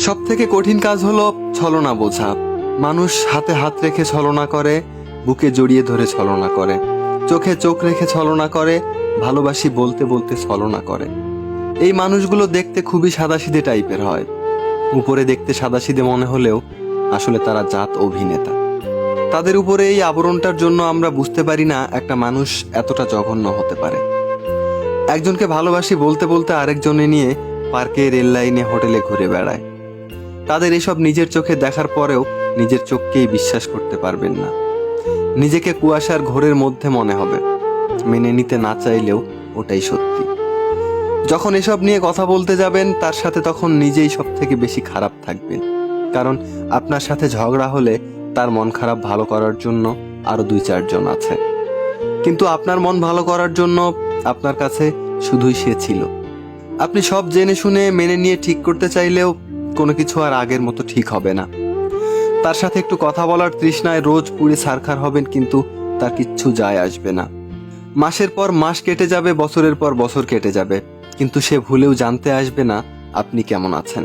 সব থেকে কঠিন কাজ হলো ছলনা বোঝা। মানুষ হাতে হাত রেখে ছলনা করে, বুকে জড়িয়ে ধরে ছলনা করে। চোখে চোখ রেখে ছলনা করে, ভালোবাসি বলতে বলতে ছলনা করে। এই মানুষগুলো দেখতে খুবই সাদাসিধে টাইপের হয়। উপরে দেখতে সাদাসিধে মনে হলেও আসলে তারা জাত অভিনেতা। তাদের উপরে এই আবরণটার জন্য আমরা বুঝতে পারি না একটা মানুষ এতটা জঘন্য হতে পারে। একজনকে ভালোবাসি বলতে বলতে আরেকজনে নিয়ে পার্কে রেল লাইনে হোটেলে ঘুরে বেড়ায়। তাদের এসব নিজের চোখে দেখার পরেও নিজের চোখকেই বিশ্বাস করতে পারবেন না। নিজেকে কুয়াশার ঘোরের মধ্যে মনে হবে, মেনে নিতে না চাইলেও ওটাই সত্যি। যখন এসব নিয়ে কথা বলতে যাবেন, তার সাথে তখন নিজেই সব থেকে বেশি খারাপ থাকবেন। কারণ আপনার সাথে ঝগড়া হলে তার মন খারাপ ভালো করার জন্য আরও দুই চারজন আছে। কিন্তু আপনার মন ভালো করার জন্য আপনার কাছে শুধুই সে ছিল। আপনি সব জেনে শুনে, মেনে নিয়ে ঠিক করতে চাইলেও কোনো কিছু আর আগের মতো ঠিক হবে না। তার সাথে একটু কথা বলার তৃষ্ণায় রোজ পুড়ে সারখার হবেন কিন্তু তার কিচ্ছু যায় আসবে না। মাসের পর মাস কেটে যাবে, বছরের পর বছর কেটে যাবে। কিন্তু সে ভুলেও জানতে আসবে না আপনি কেমন আছেন।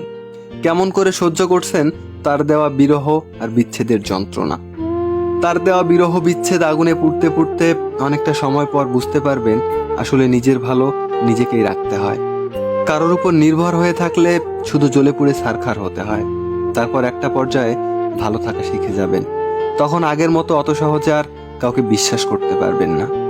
কেমন করে সহ্য করছেন তার দেওয়া বিরহ আর বিচ্ছেদের যন্ত্রণা। তার দেওয়া বিরহ বিচ্ছেদ আগুনে পুড়তে পুড়তে অনেকটা সময় পর বুঝতে পারবেন আসলে নিজের ভালো নিজেকেই রাখতে হয়। কারোর উপর নির্ভর হয়ে থাকলে শুধু জ্বলে পুড়ে সারখার হতে হয়। তারপর একটা পর্যায়ে ভালো থাকা শিখে যাবেন। তখন আগের মতো অত সহজে আর কাউকে বিশ্বাস করতে পারবেন না।